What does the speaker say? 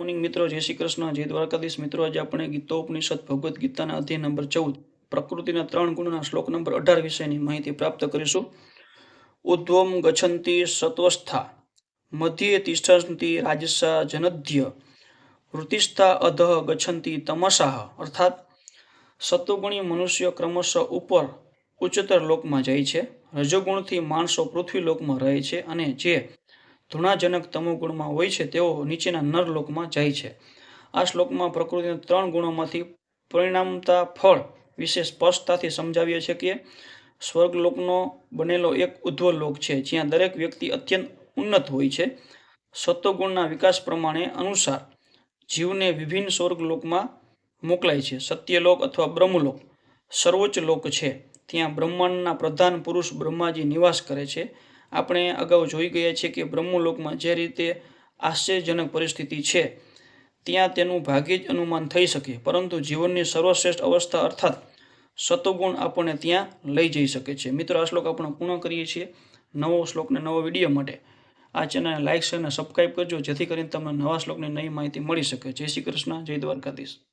Morning મિત્રો, જય શ્રી કૃષ્ણ. જય દ્વારકાધીશ મિત્રો, આજે આપણે ગીતોપનિષદ ભગવદ્ ગીતાના અધ્યાય નંબર ચૌદ, પ્રકૃતિના ત્રણ ગુણના શ્લોક નંબર અઢાર વિષયની માહિતી પ્રાપ્ત કરીશું. ઉદ્વમ ગછંતી સત્વસ્થા, મધ્યે તિષ્ઠન્તિ રાજસા જનધ્ય, વૃતિષ્ઠા અધઃ ગછંતી તમસાહ. અર્થાત, સત્વગુણી મનુષ્ય ક્રમશઃ ઉપર ઉચ્ચતર લોકમાં જાય છે, રજોગુણથી માણસો પૃથ્વી લોકમાં રહે છે અને જે ધૃણાજનક તમોગુણમાં હોય છે, તેઓ નીચેના નર લોકમાં જાય છે. આ શ્લોકમાં પ્રકૃતિના ત્રણ ગુણોમાંથી પરિણામતા ફળ વિશે સ્પષ્ટતાથી સમજાવીએ છીએ કે સ્વર્ગલોકનો બનેલો એક લોક છે, જ્યાં દરેક વ્યક્તિ અત્યંત ઉન્નત હોય છે. સત્વગુણના વિકાસ પ્રમાણે અનુસાર જીવને વિભિન્ન સ્વર્ગલોકમાં મોકલાય છે. સત્યલોક અથવા બ્રહ્મલોક સર્વોચ્ચ લોક છે. ત્યાં બ્રહ્માંડના પ્રધાન પુરુષ બ્રહ્માજી નિવાસ કરે છે. આપણે અગાઉ જોઈ ગયા છીએ કે બ્રહ્મલોકમાં જે રીતે આશ્ચર્યજનક પરિસ્થિતિ છે, ત્યાં તેનું ભાગ્યે જ અનુમાન થઈ શકે. પરંતુ જીવનની સર્વશ્રેષ્ઠ અવસ્થા અર્થાત સતોગુણ આપણને ત્યાં લઈ જઈ શકે છે. મિત્રો, આ શ્લોક આપણે પૂર્ણ કરીએ છીએ નવો શ્લોકને નવો વીડિયો માટે. આ ચેનલને લાઇક શેર અને સબસ્ક્રાઈબ કરજો, જેથી કરીને તમને નવા શ્લોકની નવી માહિતી મળી શકે. જય શ્રી કૃષ્ણ, જય દ્વારકાધીશ.